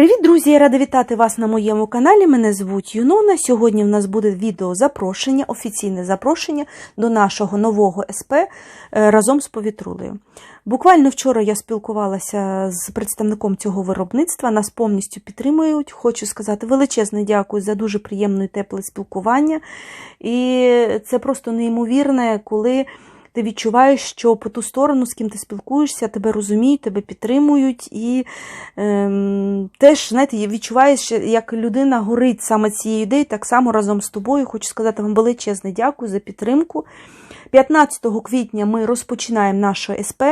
Привіт, друзі! Я рада вітати вас на моєму каналі. Мене звуть Юнона. Сьогодні в нас буде відео запрошення, офіційне запрошення до нашого нового СП е, разом з повітрулею. Буквально вчора я спілкувалася з представником цього виробництва, нас повністю підтримують. Хочу сказати величезне дякую за дуже приємне і тепле спілкування. І це просто неймовірне, коли. Ти відчуваєш, що по ту сторону, з ким ти спілкуєшся, тебе розуміють, тебе підтримують, і ем, теж знаєте, відчуваєш, як людина горить саме цією ідеєю, так само разом з тобою. Хочу сказати вам величезне дякую за підтримку. 15 квітня ми розпочинаємо наше СП.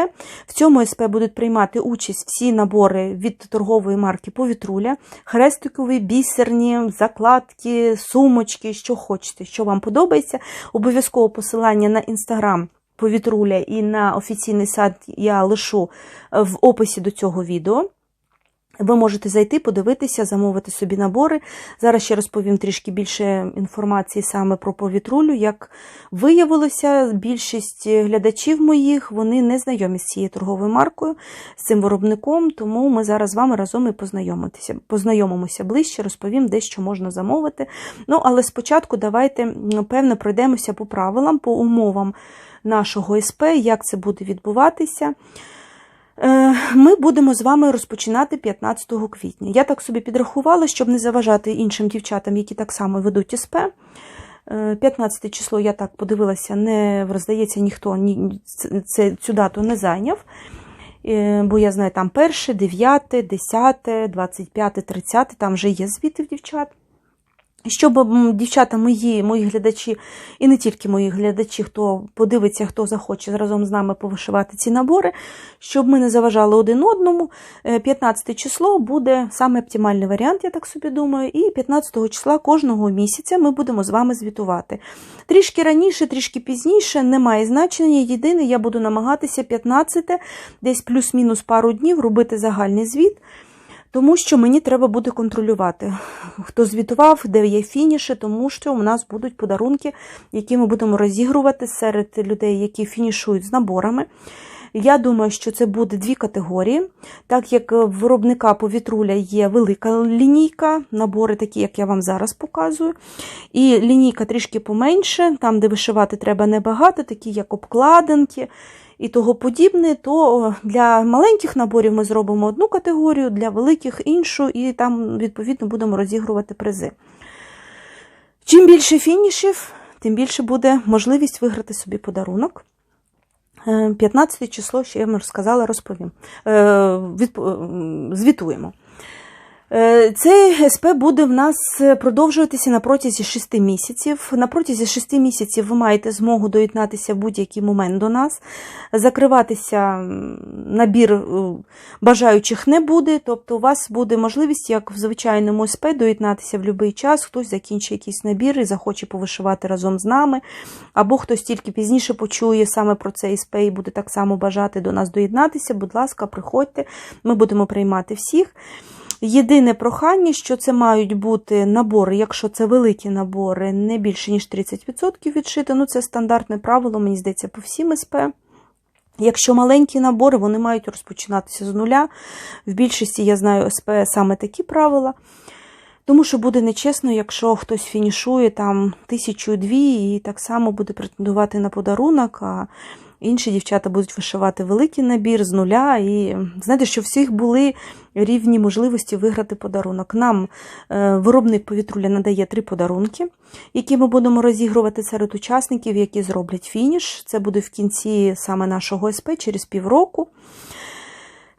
В цьому СП будуть приймати участь всі набори від торгової марки Повітруля, хрестикові, бісерні, закладки, сумочки, що хочете, що вам подобається. Обов'язково посилання на інстаграм. Повітруля і на офіційний сайт я лишу в описі до цього відео. Ви можете зайти, подивитися, замовити собі набори. Зараз ще розповім трішки більше інформації саме про повітрулю. Як виявилося, більшість глядачів моїх вони не знайомі з цією торговою маркою, з цим виробником, тому ми зараз з вами разом і познайомитися. познайомимося ближче, розповім, де що можна замовити. Ну, але спочатку давайте, певно, пройдемося по правилам, по умовам нашого СП, як це буде відбуватися. Ми будемо з вами розпочинати 15 квітня. Я так собі підрахувала, щоб не заважати іншим дівчатам, які так само ведуть СП. 15 число, я так подивилася, не здається, ніхто ні, це, цю дату не зайняв. Бо я знаю, там 1, 9, 10, 25, 30, там вже є звіти в дівчат. Щоб дівчата мої, мої глядачі, і не тільки мої глядачі, хто подивиться, хто захоче разом з нами повишивати ці набори, щоб ми не заважали один одному. 15 число буде саме оптимальний варіант, я так собі думаю. І 15 числа кожного місяця ми будемо з вами звітувати. Трішки раніше, трішки пізніше, немає значення. Єдине, я буду намагатися 15, десь плюс-мінус пару днів робити загальний звіт. Тому що мені треба буде контролювати, хто звітував, де є фініші, тому що у нас будуть подарунки, які ми будемо розігрувати серед людей, які фінішують з наборами. Я думаю, що це буде дві категорії. Так як виробника повітруля є велика лінійка, набори, такі, як я вам зараз показую. І лінійка трішки поменше, там, де вишивати треба небагато, такі як обкладинки і того подібне, то для маленьких наборів ми зробимо одну категорію, для великих іншу, і там, відповідно, будемо розігрувати призи. Чим більше фінішів, тим більше буде можливість виграти собі подарунок. 15 число, ще я вам розказала, розповім. Звітуємо. Цей СП буде в нас продовжуватися на протязі 6 місяців. На протязі 6 місяців ви маєте змогу доєднатися в будь-який момент до нас. Закриватися набір бажаючих не буде, тобто у вас буде можливість, як в звичайному СП, доєднатися в будь-який час, хтось закінчить якийсь набір і захоче повишивати разом з нами, або хтось тільки пізніше почує саме про цей СП і буде так само бажати до нас доєднатися. Будь ласка, приходьте, ми будемо приймати всіх. Єдине прохання, що це мають бути набори, якщо це великі набори, не більше, ніж 30% відшити. Ну, це стандартне правило, мені здається, по всім СП. Якщо маленькі набори, вони мають розпочинатися з нуля. В більшості, я знаю, СП саме такі правила. Тому що буде нечесно, якщо хтось фінішує там тисячу-дві і так само буде претендувати на подарунок. а Інші дівчата будуть вишивати великий набір з нуля. І знаєте, що всіх були рівні можливості виграти подарунок. Нам е, виробник повітруля надає три подарунки, які ми будемо розігрувати серед учасників, які зроблять фініш. Це буде в кінці саме нашого СП через півроку.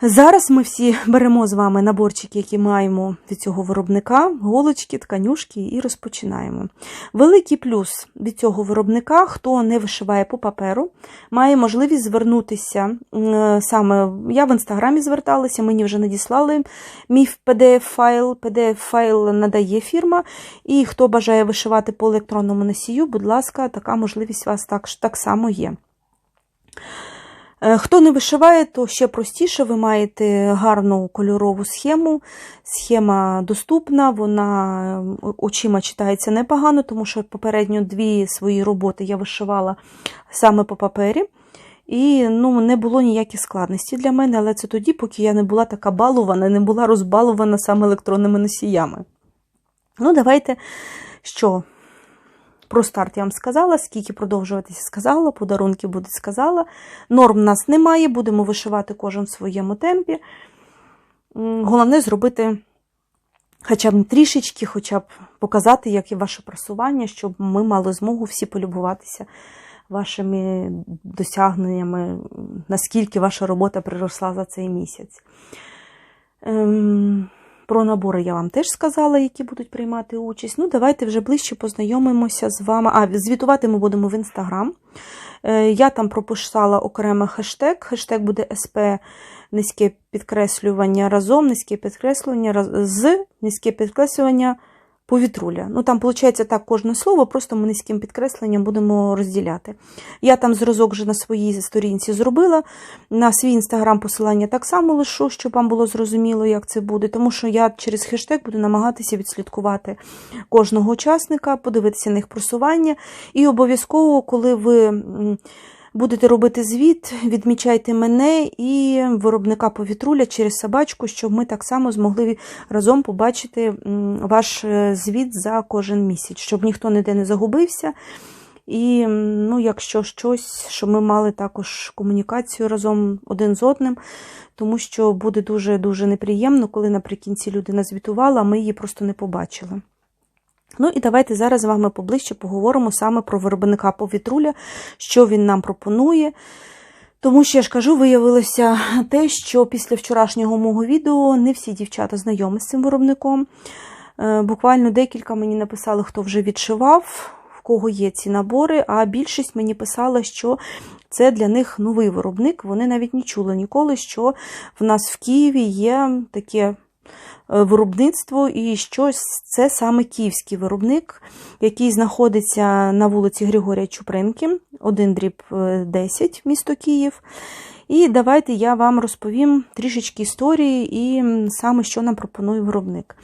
Зараз ми всі беремо з вами наборчики, які маємо від цього виробника, голочки, тканюшки, і розпочинаємо. Великий плюс від цього виробника, хто не вишиває по паперу, має можливість звернутися саме. Я в інстаграмі зверталася, мені вже надіслали мій PDF-файл. PDF-файл надає фірма. І хто бажає вишивати по електронному носію, будь ласка, така можливість у вас так, так само є. Хто не вишиває, то ще простіше, ви маєте гарну кольорову схему. Схема доступна, вона очима читається непогано, тому що попередньо дві свої роботи я вишивала саме по папері. І ну, не було ніяких складностей для мене, але це тоді, поки я не була така балована, не була розбалована саме електронними носіями. Ну, давайте що? Про старт я вам сказала, скільки продовжуватися сказала, подарунки буде сказала. Норм в нас немає, будемо вишивати кожен в своєму темпі. Головне зробити хоча б трішечки, хоча б показати, як є ваше просування, щоб ми мали змогу всі полюбуватися вашими досягненнями, наскільки ваша робота приросла за цей місяць. Ем, про набори я вам теж сказала, які будуть приймати участь. Ну, давайте вже ближче познайомимося з вами. А, звітувати ми будемо в Інстаграм. Е, Я там прописала окремо хештег. Хештег буде СП низьке підкреслювання разом, низьке підкреслювання раз- з низьке підкреслювання повітруля. Ну, там, виходить, так кожне слово, просто ми низьким підкресленням будемо розділяти. Я там зразок вже на своїй сторінці зробила. На свій інстаграм посилання так само лишу, щоб вам було зрозуміло, як це буде. Тому що я через хештег буду намагатися відслідкувати кожного учасника, подивитися на їх просування. І обов'язково, коли ви. Будете робити звіт, відмічайте мене і виробника повітруля через собачку, щоб ми так само змогли разом побачити ваш е, звіт за кожен місяць, щоб ніхто ніде не загубився. І ну, якщо щось, щоб ми мали також комунікацію разом один з одним, тому що буде дуже-дуже неприємно, коли наприкінці людина звітувала, а ми її просто не побачили. Ну і давайте зараз з вами поближче поговоримо саме про виробника повітруля, що він нам пропонує. Тому що я ж кажу, виявилося те, що після вчорашнього мого відео не всі дівчата знайомі з цим виробником. Е, Буквально декілька мені написали, хто вже відшивав, в кого є ці набори, а більшість мені писала, що це для них новий виробник. Вони навіть не чули ніколи, що в нас в Києві є таке виробництво, і що це саме київський виробник, який знаходиться на вулиці Григорія Чупринки, 1 дріб е, 10, місто Київ. І давайте я вам розповім трішечки історії і саме що нам пропонує виробник.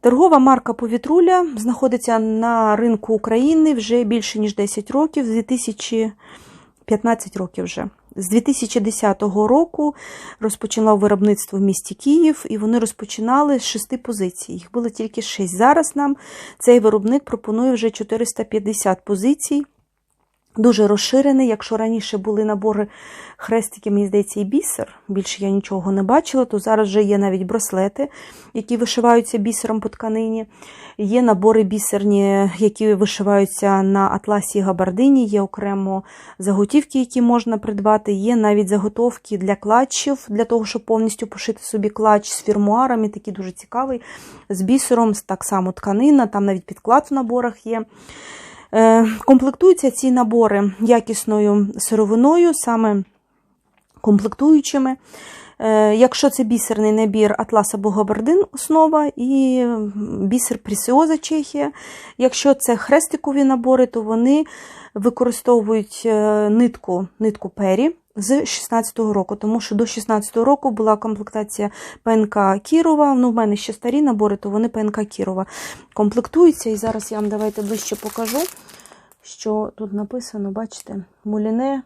Торгова марка Повітруля знаходиться на ринку України вже більше ніж 10 років, з 2015 років вже. З 2010 року розпочинав виробництво в місті Київ, і вони розпочинали з шести позицій. Їх було тільки шість. Зараз нам цей виробник пропонує вже 450 позицій. Дуже розширений. Якщо раніше були набори хрестики, мені здається, і бісер, більше я нічого не бачила, то зараз вже є навіть браслети, які вишиваються бісером по тканині. Є набори бісерні, які вишиваються на атласі і габардині, є окремо заготівки, які можна придбати. Є навіть заготовки для клатчів, для того, щоб повністю пошити собі клатч з фірмуарами, такий дуже цікавий, з бісером, так само тканина, там навіть підклад в наборах є. Е, Комплектуються ці набори якісною сировиною, саме комплектуючими. Е, Якщо це бісерний набір Атлас або Габардин основа і бісер Пресіоза Чехія. Якщо це хрестикові набори, то вони використовують е, нитку, нитку пері з 16-го року, тому що до 16-го року була комплектація ПНК Кірова. Ну, в мене ще старі набори, то вони ПНК Кірова комплектуються. І зараз я вам давайте ближче покажу, що тут написано, бачите, муліне,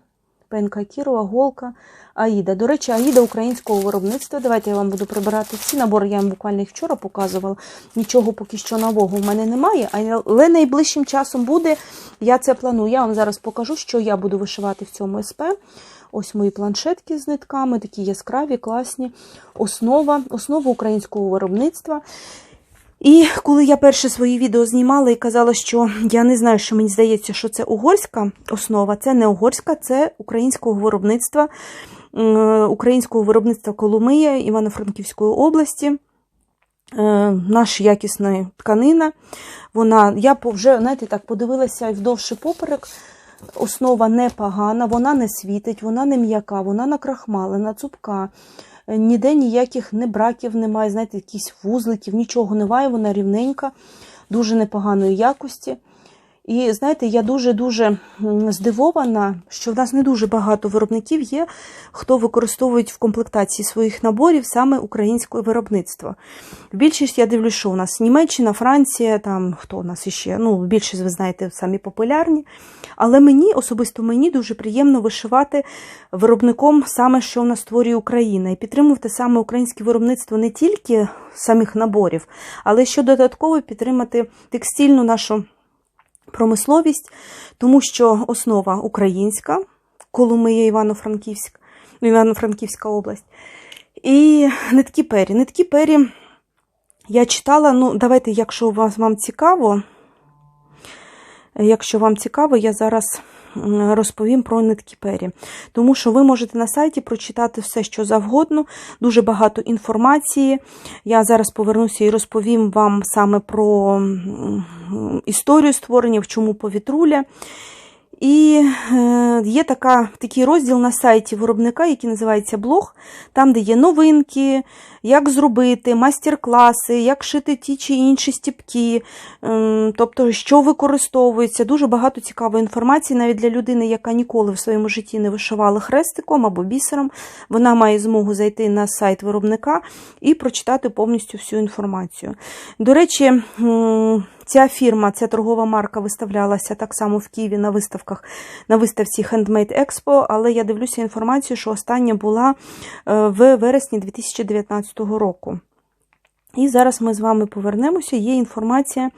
ПНК Кірова, голка, Аїда. До речі, Аїда українського виробництва. Давайте я вам буду прибирати ці набори. Я вам буквально їх вчора показувала. Нічого поки що нового в мене немає, але найближчим часом буде. Я це планую. Я вам зараз покажу, що я буду вишивати в цьому СП. Ось мої планшетки з нитками, такі яскраві, класні. Основа, основа українського виробництва. І коли я перше свої відео знімала і казала, що я не знаю, що мені здається, що це угорська основа, це не угорська, це українського виробництва, українського виробництва Коломия Івано-Франківської області. Е, Наша якісна тканина. Вона, я вже знаєте, так подивилася і поперек. Основа непогана, вона не світить, вона не м'яка, вона накрахмалена, цупка. Е, Ніде ніяких не браків немає, знаєте, якісь вузликів, нічого немає, вона рівненька, дуже непоганої якості. І знаєте, я дуже-дуже здивована, що в нас не дуже багато виробників є, хто використовують в комплектації своїх наборів саме українське виробництво. Більшість я дивлюсь, що у нас Німеччина, Франція, там хто у нас іще, ну, більшість, ви знаєте, самі популярні. Але мені, особисто мені, дуже приємно вишивати виробником саме, що в нас створює Україна, і підтримувати саме українське виробництво не тільки самих наборів, але ще додатково підтримати текстильну нашу промисловість, тому що основа українська, Коломия, Івано-Франківськ, Івано-Франківська область. І нитки пері. Нитки пері я читала, ну, давайте, якщо вас, вам цікаво, якщо вам цікаво, я зараз розповім про нитки. Тому що ви можете на сайті прочитати все, що завгодно, дуже багато інформації. Я зараз повернуся і розповім вам саме про історію створення, в чому повітруля. І е, є така, такий розділ на сайті виробника, який називається блог, там, де є новинки, як зробити, майстер-класи, як шити ті чи інші стіпки, ем, тобто, що використовується. Дуже багато цікавої інформації навіть для людини, яка ніколи в своєму житті не вишивала хрестиком або бісером. Вона має змогу зайти на сайт виробника і прочитати повністю всю інформацію. До речі, Ця фірма, ця торгова марка виставлялася так само в Києві на виставках, на виставці Handmade Expo, але я дивлюся інформацію, що остання була е, в вересні 2019 року. І зараз ми з вами повернемося. Є інформація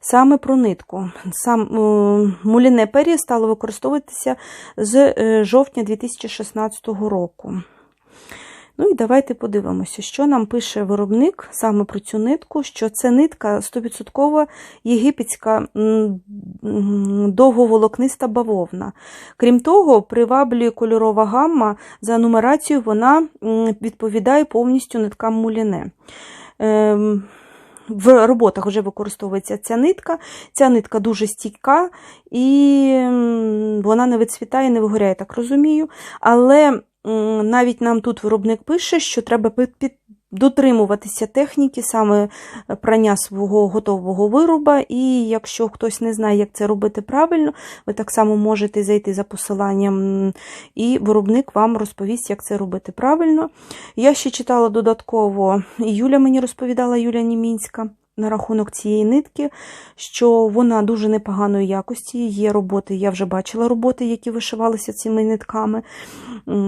саме про нитку. Сам е, муліне Пері стало використовуватися з е, жовтня 2016 року. Ну і давайте подивимося, що нам пише виробник саме про цю нитку, що це нитка 100% єгипетська довговолокниста бавовна. Крім того, приваблює кольорова гамма за нумерацією, вона відповідає повністю ниткам муліне. Ем, в роботах вже використовується ця нитка. Ця нитка дуже стійка і вона не вицвітає, не вигоряє, так розумію. Але навіть нам тут виробник пише, що треба під- дотримуватися техніки саме прання свого готового вироба. І якщо хтось не знає, як це робити правильно, ви так само можете зайти за посиланням, і виробник вам розповість, як це робити правильно. Я ще читала додатково, і Юля мені розповідала, Юля Німінська. На рахунок цієї нитки, що вона дуже непоганої якості. Є роботи, я вже бачила роботи, які вишивалися цими нитками.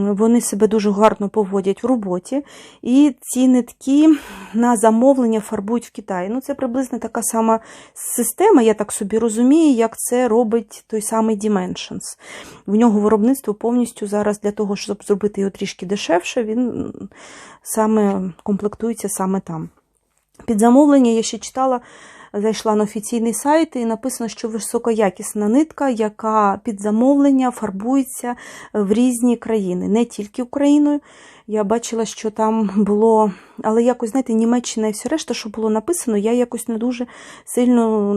Вони себе дуже гарно поводять в роботі. І ці нитки на замовлення фарбують в Китаї. Ну, це приблизно така сама система, я так собі розумію, як це робить той самий Dimensions. В нього виробництво повністю зараз для того, щоб зробити його трішки дешевше, він саме комплектується саме там. Під замовлення я ще читала, зайшла на офіційний сайт і написано, що високоякісна нитка, яка під замовлення фарбується в різні країни, не тільки Україною. Я бачила, що там було, але якось, знаєте, Німеччина і все решта, що було написано, я якось не дуже сильно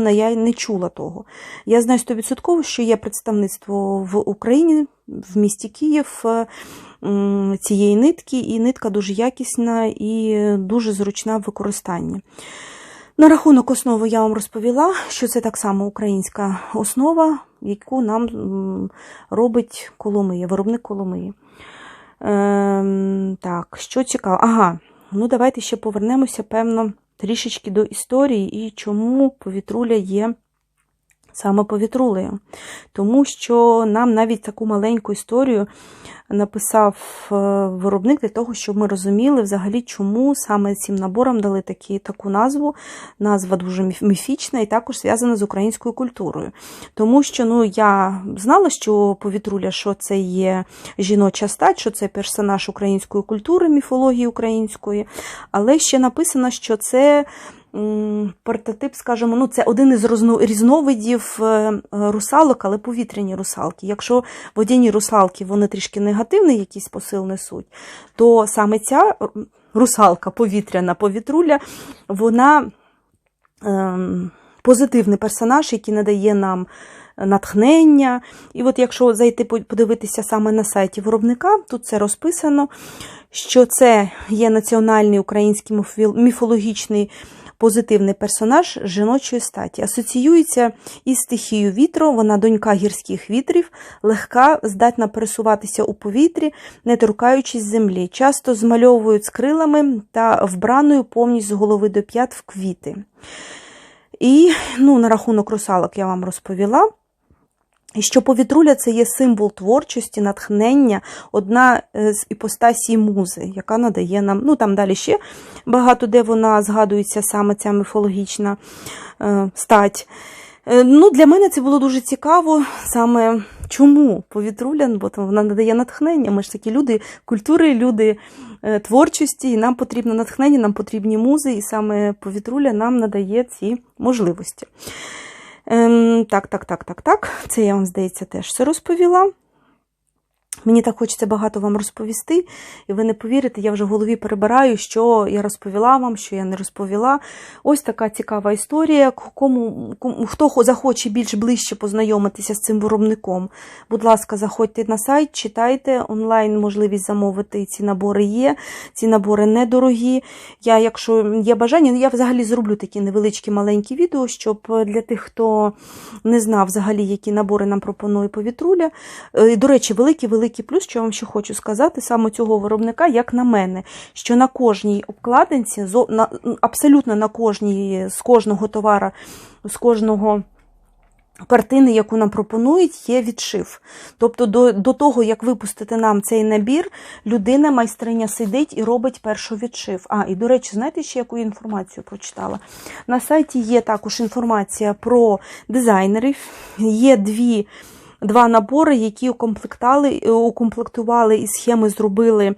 на я не чула того. Я знаю 100%, що є представництво в Україні, в місті Київ е, цієї нитки, і нитка дуже якісна і дуже зручна в використанні. На рахунок основи я вам розповіла, що це так само українська основа, яку нам робить Коломия, виробник Коломиї. Ем, так, що цікаво. Ага, ну давайте ще повернемося, певно, трішечки до історії і чому повітруля є саме повітрулею. Тому що нам навіть таку маленьку історію написав е, виробник для того, щоб ми розуміли взагалі, чому саме цим наборам дали такі, таку назву. Назва дуже міфічна і також зв'язана з українською культурою. Тому що ну, я знала, що повітруля, що це є жіноча стать, що це персонаж української культури, міфології української, але ще написано, що це м, прототип, скажімо, ну, це один із різновидів е, русалок, але повітряні русалки. Якщо водяні русалки вони трішки негативний якийсь посил несуть, то саме ця русалка повітряна повітруля, вона ем, позитивний персонаж, який надає нам натхнення. І от якщо зайти подивитися саме на сайті виробника, тут це розписано, що це є національний український міфологічний позитивний персонаж жіночої статі. Асоціюється із стихією вітру, вона донька гірських вітрів, легка, здатна пересуватися у повітрі, не торкаючись землі. Часто змальовують з крилами та вбраною повністю з голови до п'ят в квіти. І ну, на рахунок русалок я вам розповіла. І що повітруля це є символ творчості, натхнення, одна з іпостасій музи, яка надає нам, ну там далі ще багато де вона згадується саме ця міфологічна е, стать. Е, ну, Для мене це було дуже цікаво, саме чому повітруля, бо вона надає натхнення. Ми ж такі люди культури, люди е, творчості, і нам потрібно натхнення, нам потрібні музи, і саме повітруля нам надає ці можливості. Ем, Так, так, так, так, так. Це я вам, здається, теж все розповіла. Мені так хочеться багато вам розповісти, і ви не повірите, я вже в голові перебираю, що я розповіла вам, що я не розповіла. Ось така цікава історія. Кому, кому Хто захоче більш ближче познайомитися з цим виробником, будь ласка, заходьте на сайт, читайте, онлайн можливість замовити. Ці набори є, ці набори недорогі. Я, якщо є бажання, я взагалі зроблю такі невеличкі маленькі відео, щоб для тих, хто не знав взагалі, які набори нам пропонує повітруля. Е, до речі, великі великі великий плюс, що я вам ще хочу сказати, саме цього виробника, як на мене, що на кожній обкладинці, абсолютно на кожній, з кожного товара, з кожного. Картини, яку нам пропонують, є відшив. Тобто, до до того, як випустити нам цей набір, людина, майстриня сидить і робить першу відшив. А, і до речі, знаєте, ще яку інформацію прочитала? На сайті є також інформація про дизайнерів, є дві два набори, які укомплектували і схеми зробили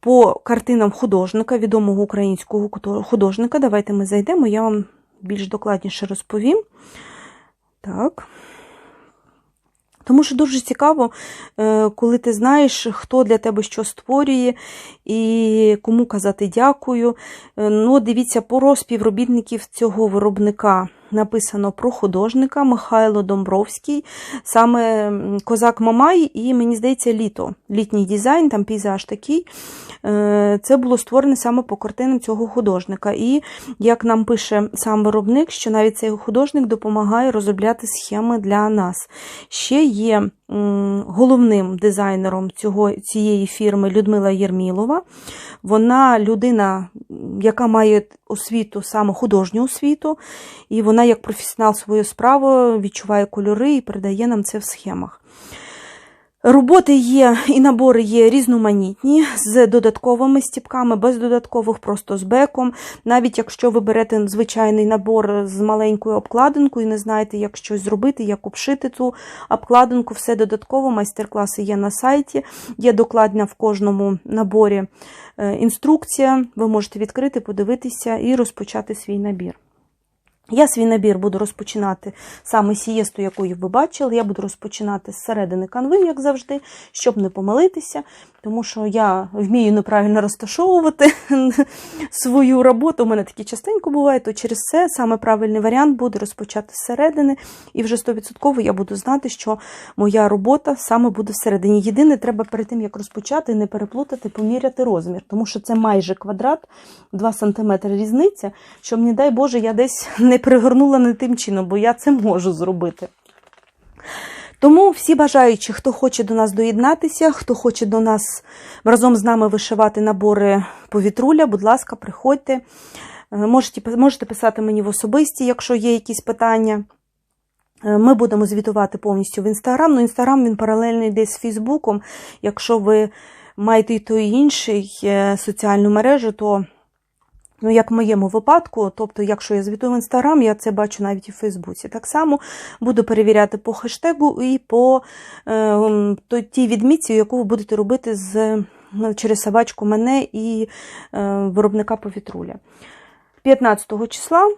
по картинам художника, відомого українського художника. Давайте ми зайдемо, я вам більш докладніше розповім. Так. Тому що дуже цікаво, е, коли ти знаєш, хто для тебе що створює і кому казати дякую. Е, ну, Дивіться, про співробітників цього виробника написано про художника Михайло Домбровський, саме Козак Мамай, і мені здається, літо. Літній дизайн, там пейзаж такий. Е, це було створене саме по картинам цього художника. І як нам пише сам виробник, що навіть цей художник допомагає розробляти схеми для нас. Ще є головним дизайнером цього, цієї фірми Людмила Єрмілова. Вона людина, яка має освіту, саме художню освіту, і вона, як професіонал своєї справи, відчуває кольори і передає нам це в схемах. Роботи є і набори є різноманітні, з додатковими стіпками, без додаткових, просто з беком. Навіть якщо ви берете звичайний набор з маленькою обкладинкою не знаєте, як щось зробити, як обшити цю обкладинку, все додатково, майстер-класи є на сайті, є докладня в кожному наборі е, інструкція. Ви можете відкрити, подивитися і розпочати свій набір. Я свій набір буду розпочинати саме сієсту, яку ви бачили. Я буду розпочинати з середини канви, як завжди, щоб не помилитися, тому що я вмію неправильно розташовувати свою роботу. У мене такі частенько буває, то через це саме правильний варіант буде розпочати з середини, і вже 100% я буду знати, що моя робота саме буде всередині. Єдине, треба перед тим, як розпочати, не переплутати, поміряти розмір, тому що це майже квадрат, 2 см різниця, щоб, не дай Боже, я десь не пригорнула не тим чином, бо я це можу зробити. Тому всі бажаючі, хто хоче до нас доєднатися, хто хоче до нас разом з нами вишивати набори повітруля, будь ласка, приходьте. Е, можете, можете писати мені в особисті, якщо є якісь питання. Е, ми будемо звітувати повністю в Інстаграм. Ну, Інстаграм він паралельно йде з Фейсбуком. Якщо ви маєте і той інший е, соціальну мережу, то Ну, як в моєму випадку, тобто, якщо я звітую в Інстаграм, я це бачу навіть в Фейсбуці. Так само буду перевіряти по хештегу і по е, тій відмітці, яку ви будете робити з, через собачку мене і е, виробника повітруля. 15 числа.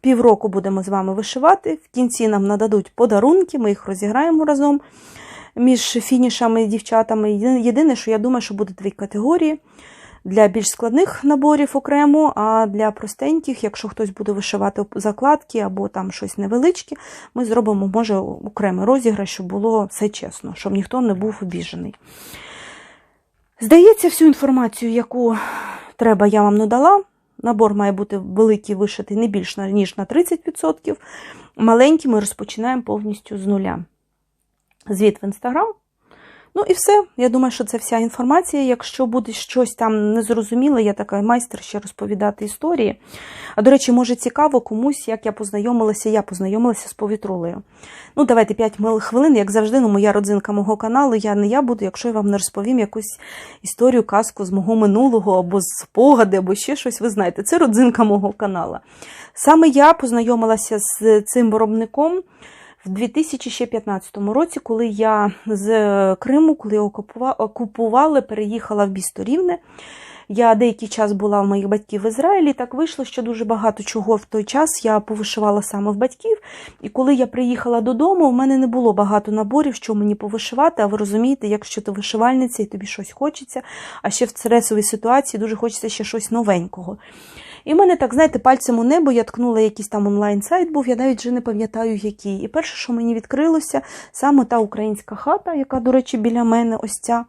Півроку будемо з вами вишивати. В кінці нам нададуть подарунки, ми їх розіграємо разом між фінішами і дівчатами. Єдине, що я думаю, що буде дві категорії. Для більш складних наборів окремо, а для простеньких, якщо хтось буде вишивати закладки або там щось невеличке, ми зробимо, може, окремий розіграш, щоб було все чесно, щоб ніхто не був обіжений. Здається, всю інформацію, яку треба, я вам надала. Набор має бути великий вишитий не більш ніж на 30%. Маленький ми розпочинаємо повністю з нуля. Звіт в інстаграм. Ну і все. Я думаю, що це вся інформація. Якщо буде щось там незрозуміле, я така майстер ще розповідати історії. А до речі, може цікаво комусь, як я познайомилася, я познайомилася з повітрулею. Ну, давайте 5 хвилин, як завжди, ну, моя родзинка мого каналу. Я не я буду, якщо я вам не розповім якусь історію, казку з мого минулого, або з спогади, або ще щось, ви знаєте, це родзинка мого каналу. Саме я познайомилася з цим виробником. В 2015 році, коли я з Криму, коли окупували, переїхала в місто Рівне. Я деякий час була в моїх батьків в Ізраїлі. Так вийшло, що дуже багато чого в той час я повишивала саме в батьків. І коли я приїхала додому, в мене не було багато наборів, що мені повишивати. А ви розумієте, якщо ти вишивальниця і тобі щось хочеться, а ще в стресовій ситуації дуже хочеться ще щось новенького. І в мене так, знаєте, пальцем у небо я ткнула якийсь там онлайн-сайт, був, я навіть вже не пам'ятаю, який. І перше, що мені відкрилося, саме та українська хата, яка, до речі, біля мене ось ця.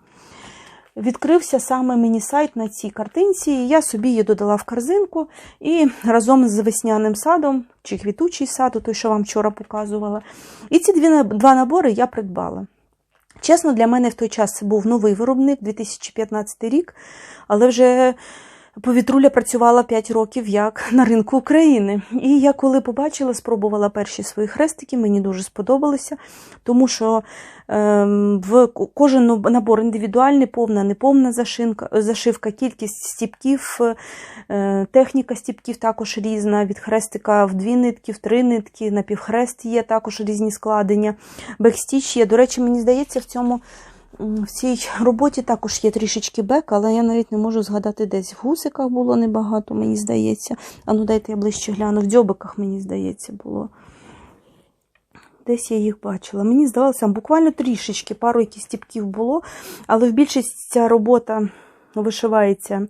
Відкрився саме мені сайт на цій картинці, і я собі її додала в корзинку і разом з весняним садом чи квітучий сад, той, що вам вчора показувала. І ці дві, два набори я придбала. Чесно, для мене в той час це був новий виробник 2015 рік, але вже Повітруля працювала 5 років як на ринку України. І я коли побачила, спробувала перші свої хрестики, мені дуже сподобалося, тому що е, в кожен набор індивідуальний, повна, неповна зашивка, зашивка, кількість стіпків, е, техніка стіпків також різна. Від хрестика в дві нитки, в три нитки, на півхрест є також різні складення. Бекстіч є. До речі, мені здається, в цьому. В цій роботі також є трішечки бек, але я навіть не можу згадати, десь в гусиках було небагато, мені здається. А ну дайте я ближче гляну. В дзьобиках, мені здається, було. Десь я їх бачила. Мені здавалося, буквально трішечки, пару якісь тіпків було, але в більшість ця робота вишивається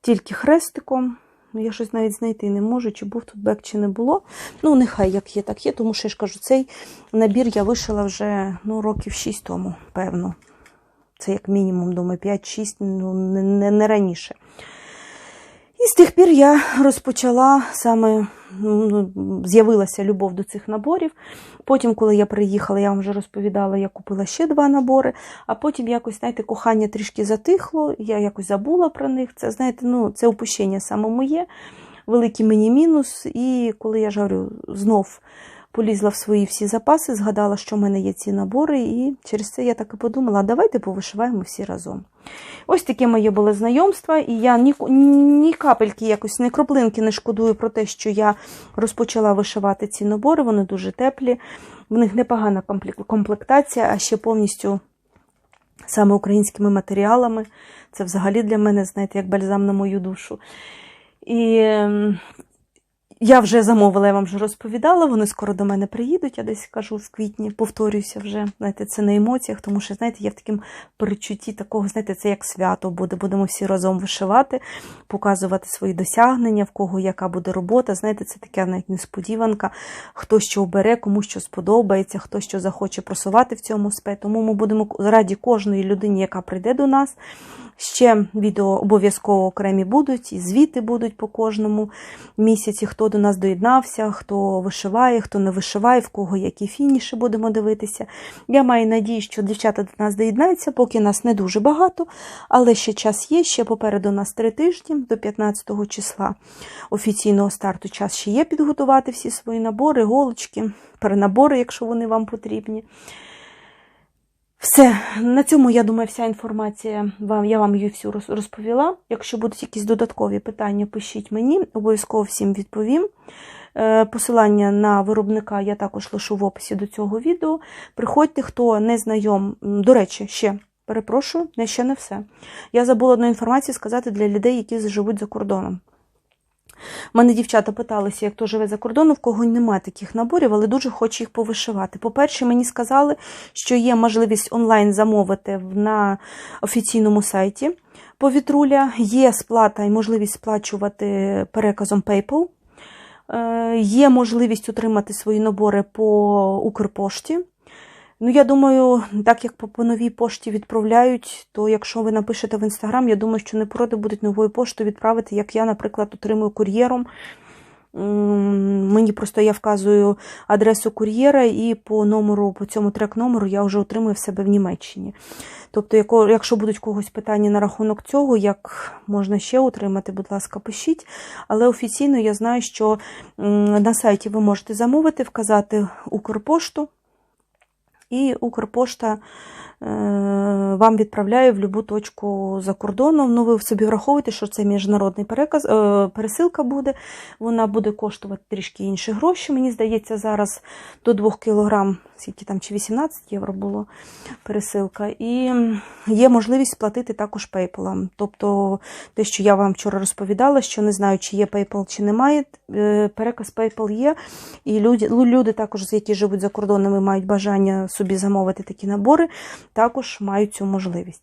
тільки хрестиком. Ну, я щось навіть знайти не можу, чи був тут бек, чи не було. Ну, нехай як є, так є, тому що я ж кажу, цей набір я вишила вже ну, років 6 тому, певно. Це як мінімум, думаю, 5-6, ну, не, не раніше. І з тих пір я розпочала саме ну, з'явилася любов до цих наборів. Потім, коли я приїхала, я вам вже розповідала, я купила ще два набори, а потім якось, знаєте, кохання трішки затихло, я якось забула про них. Це, знаєте, ну, це упущення саме моє, великий мені мінус. І коли я ж говорю, знов полізла в свої всі запаси, згадала, що в мене є ці набори, і через це я так і подумала, давайте повишиваємо всі разом. Ось таке моє було знайомство, і я ні, ні капельки, якось, ні кроплинки не шкодую про те, що я розпочала вишивати ці набори, вони дуже теплі, в них непогана комплектація, а ще повністю саме українськими матеріалами. Це взагалі для мене, знаєте, як бальзам на мою душу. І ем, я вже замовила, я вам вже розповідала, вони скоро до мене приїдуть, я десь кажу в квітні, повторююся вже. Знаєте, це на емоціях, тому що, знаєте, я в такому перечутті такого, знаєте, це як свято буде. Будемо всі разом вишивати, показувати свої досягнення, в кого яка буде робота. Знаєте, це така навіть несподіванка, хто що обере, кому що сподобається, хто що захоче просувати в цьому спе. Тому ми будемо раді кожної людині, яка прийде до нас. Ще відео обов'язково окремі будуть, і звіти будуть по кожному місяці, хто до нас доєднався, хто вишиває, хто не вишиває, в кого які фініші будемо дивитися. Я маю надію, що дівчата до нас доєднаються, поки нас не дуже багато, але ще час є, ще попереду нас три тижні, до 15 числа офіційного старту час ще є підготувати всі свої набори, голочки, перенабори, якщо вони вам потрібні. Все, на цьому, я думаю, вся інформація вам, я вам її всю розповіла. Якщо будуть якісь додаткові питання, пишіть мені, обов'язково всім відповім. Е, посилання на виробника я також лишу в описі до цього відео. Приходьте, хто не знайом, до речі, ще перепрошую, не ще не все. Я забула одну інформацію сказати для людей, які живуть за кордоном. Мене дівчата питалися, як то живе за кордоном, в кого немає таких наборів, але дуже хочу їх повишивати. По-перше, мені сказали, що є можливість онлайн замовити на офіційному сайті повітруля, є сплата і можливість сплачувати переказом PayPal. Е, Є можливість отримати свої набори по Укрпошті. Ну, я думаю, так як по, новій пошті відправляють, то якщо ви напишете в інстаграм, я думаю, що не проти будуть новою поштою відправити, як я, наприклад, отримую кур'єром. Мені просто я вказую адресу кур'єра, і по номеру, по цьому трек-номеру я вже отримую в себе в Німеччині. Тобто, якщо будуть когось питання на рахунок цього, як можна ще отримати, будь ласка, пишіть. Але офіційно я знаю, що на сайті ви можете замовити, вказати Укрпошту, і Укрпошта вам відправляє в будь-яку точку за кордоном. Ну, ви собі враховуєте, що це міжнародний переказ, е, пересилка буде. Вона буде коштувати трішки інші гроші. Мені здається, зараз до 2 кг, скільки там, чи 18 євро було пересилка. І є можливість сплатити також PayPal. Тобто, те, що я вам вчора розповідала, що не знаю, чи є PayPal, чи немає. е, Переказ PayPal є. І люди, люди також, які живуть за кордоном і мають бажання собі замовити такі набори, також мають цю можливість.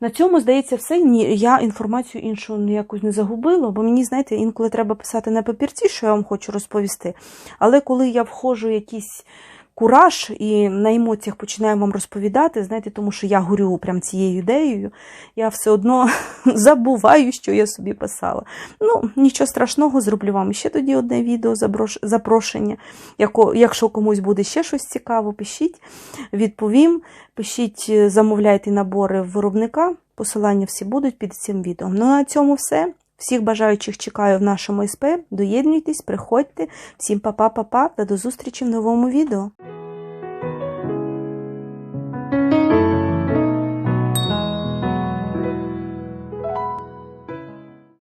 На цьому, здається, все. Я інформацію іншу якось не загубила, бо мені, знаєте, інколи треба писати на папірці, що я вам хочу розповісти. Але коли я входжу в якийсь кураж і на емоціях починаю вам розповідати, знаєте, тому що я горю прям цією ідеєю, я все одно забуваю, що я собі писала. Ну, нічого страшного, зроблю вам ще тоді одне відео запрошення. Якщо комусь буде ще щось цікаво, пишіть, відповім. Пишіть, замовляйте набори виробника. Посилання всі будуть під цим відео. Ну, на цьому все. Всіх бажаючих чекаю в нашому СП. Доєднуйтесь, приходьте. Всім па-па-па-па та до зустрічі в новому відео.